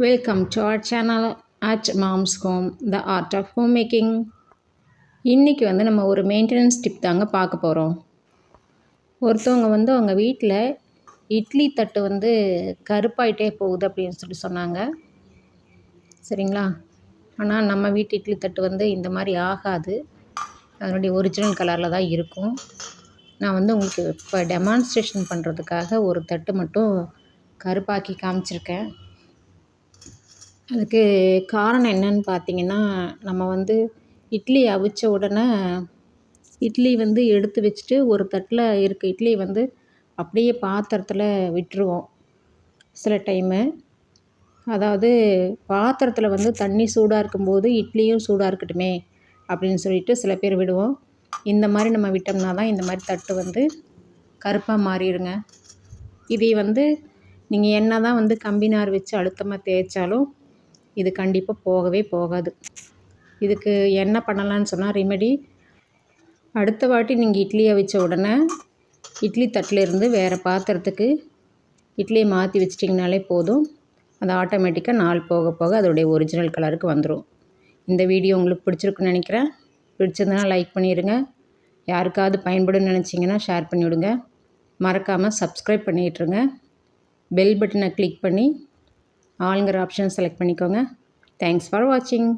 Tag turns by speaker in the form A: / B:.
A: Welcome to our channel at mom's home the art of home making இன்றைக்கி வந்து நம்ம ஒரு மெயின்டெனன்ஸ் டிப் தாங்க பார்க்க போகிறோம் ஒருத்தவங்க வந்து அவங்க வீட்டில் இட்லி தட்டு வந்து கருப்பாயிட்டே போகுது அப்படின்னு சொல்லி சொன்னாங்க. சரிங்களா? ஆனால் நம்ம வீட்டு இட்லி தட்டு வந்து இந்த மாதிரி ஆகாது. அதனுடைய ஒரிஜினல் கலரில் தான் இருக்கும். நான் வந்து உங்களுக்கு இப்போ டெமான்ஸ்ட்ரேஷன் பண்ணுறதுக்காக ஒரு தட்டு மட்டும் கருப்பாக்கி காமிச்சிருக்கேன். அதுக்கு காரணம் என்னன்னு பார்த்தீங்கன்னா நம்ம வந்து இட்லி அவிச்ச உடனே இட்லி வந்து எடுத்து வச்சுட்டு ஒரு தட்டில் இருக்க இட்லி வந்து அப்படியே பாத்திரத்தில் விட்டுருவோம். சில டைமு அதாவது பாத்திரத்தில் வந்து தண்ணி சூடாக இருக்கும்போது இட்லியும் சூடாக இருக்கட்டுமே அப்படின்னு சொல்லிட்டு சில பேர் விடுவோம். இந்த மாதிரி நம்ம விட்டோம்னா தான் இந்த மாதிரி தட்டு வந்து கருப்பாக மாறிடுங்க. இதை வந்து நீங்கள் என்ன தான் வந்து கம்பினார் வச்சு அழுத்தமாக தேய்ச்சாலும் இது கண்டிப்பாக போகவே போகாது. இதுக்கு என்ன பண்ணலான்னு சொன்னால் ரெமெடி அடுத்த வாட்டி நீங்கள் இட்லியை வச்ச உடனே இட்லி தட்டிலேருந்து வேறு பாத்திரத்துக்கு இட்லியை மாற்றி வச்சிட்டிங்கனாலே போதும். அது ஆட்டோமேட்டிக்காக நாள் போக போக அதோடைய ஒரிஜினல் கலருக்கு வந்துடும் இந்த வீடியோ உங்களுக்கு பிடிச்சிருக்குன்னு நினைக்கிறேன். பிடிச்சிருந்தனா லைக் பண்ணிடுங்க யாருக்காவது பயன்படும் நினச்சிங்கன்னா ஷேர் பண்ணிவிடுங்க. மறக்காமல் சப்ஸ்கிரைப் பண்ணிட்டுருங்க பெல் பட்டனை கிளிக் பண்ணி ஆளுங்கிற ஆப்ஷன் செலக்ட் பண்ணிக்கோங்க. தேங்க்ஸ் ஃபார் வாட்சிங்